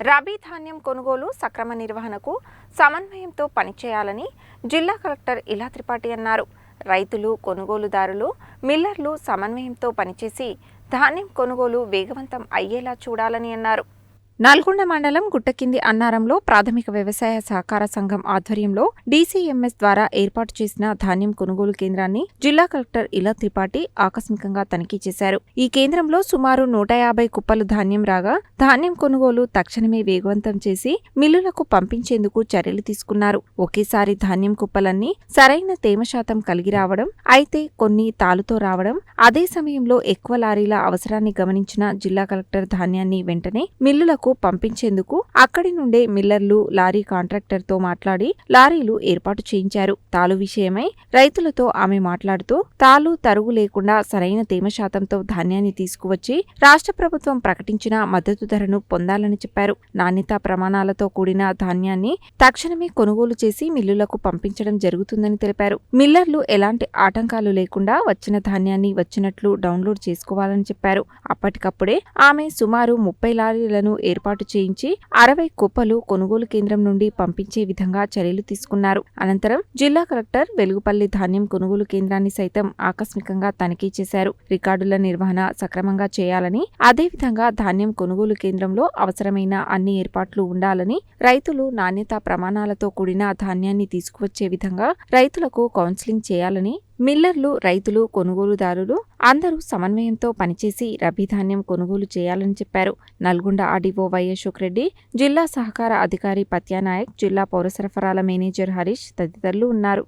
రబీ ధాన్యం కొనుగోలు సక్రమ నిర్వహణకు సమన్వయంతో పనిచేయాలని జిల్లా కలెక్టర్ ఇలా త్రిపాఠి అన్నారు. రైతులు కొనుగోలుదారులు మిల్లర్లు సమన్వయంతో పనిచేసి ధాన్యం కొనుగోలు వేగవంతం అయ్యేలా చూడాలని అన్నారు. నల్గొండ మండలం గుట్టకింది అన్నారంలో ప్రాథమిక వ్యవసాయ సహకార సంఘం ఆధ్వర్యంలో డీసీఎంఎస్ ద్వారా ఏర్పాటు చేసిన ధాన్యం కొనుగోలు కేంద్రాన్ని జిల్లా కలెక్టర్ ఇలా త్రిపాఠి ఆకస్మికంగా తనిఖీ చేశారు. ఈ కేంద్రంలో సుమారు నూట యాభై కుప్పలు ధాన్యం రాగా ధాన్యం కొనుగోలు తక్షణమే వేగవంతం చేసి మిల్లులకు పంపించేందుకు చర్యలు తీసుకున్నారు. ఒకేసారి ధాన్యం కుప్పలన్నీ సరైన తేమ శాతం కలిగి రావడం అయితే కొన్ని తాలుతో రావడం అదే సమయంలో ఎక్కువ లారీల అవసరాన్ని గమనించిన జిల్లా కలెక్టర్ ధాన్యాన్ని వెంటనే మిల్లులకు కు పంపించేందుకు అక్కడి నుండే మిల్లర్లు లారీ కాంట్రాక్టర్తో మాట్లాడి లారీలు ఏర్పాటు చేయించారు. తాలు విషయమై రైతులతో ఆమె మాట్లాడుతూ తాలు తరుగు లేకుండా సరైన తేమ శాతంతో ధాన్యాన్ని తీసుకువచ్చి రాష్ట్ర ప్రభుత్వం ప్రకటించిన మద్దతు ధరను పొందాలని చెప్పారు. నాణ్యతా ప్రమాణాలతో కూడిన ధాన్యాన్ని తక్షణమే కొనుగోలు చేసి మిల్లులకు పంపించడం జరుగుతుందని తెలిపారు. మిల్లర్లు ఎలాంటి ఆటంకాలు లేకుండా వచ్చిన ధాన్యాన్ని వచ్చినట్లు డౌన్లోడ్ చేసుకోవాలని చెప్పారు. అప్పటికప్పుడే ఆమె సుమారు ముప్పై లారీలను ఏర్పాటు చేయించి అరవై కుప్పలు కొనుగోలు కేంద్రం నుండి పంపించే విధంగా చర్యలు తీసుకున్నారు. అనంతరం జిల్లా కలెక్టర్ వెలుగుపల్లి ధాన్యం కొనుగోలు కేంద్రాన్ని సైతం ఆకస్మికంగా తనిఖీ చేశారు. రికార్డుల నిర్వహణ సక్రమంగా చేయాలని అదేవిధంగా ధాన్యం కొనుగోలు కేంద్రంలో అవసరమైన అన్ని ఏర్పాట్లు ఉండాలని రైతులు నాణ్యతా ప్రమాణాలతో కూడిన ధాన్యాన్ని తీసుకువచ్చే విధంగా రైతులకు కౌన్సిలింగ్ చేయాలని మిల్లర్లు రైతులు కొనుగోలుదారులు అందరూ సమన్వయంతో పనిచేసి రబీ ధాన్యం కొనుగోలు చేయాలని చెప్పారు. నల్గొండ ఆర్డీఓ వై రెడ్డి జిల్లా సహకార అధికారి పత్యానాయక్ జిల్లా పౌర సరఫరాల మేనేజర్ హరీష్ తదితరులు ఉన్నారు.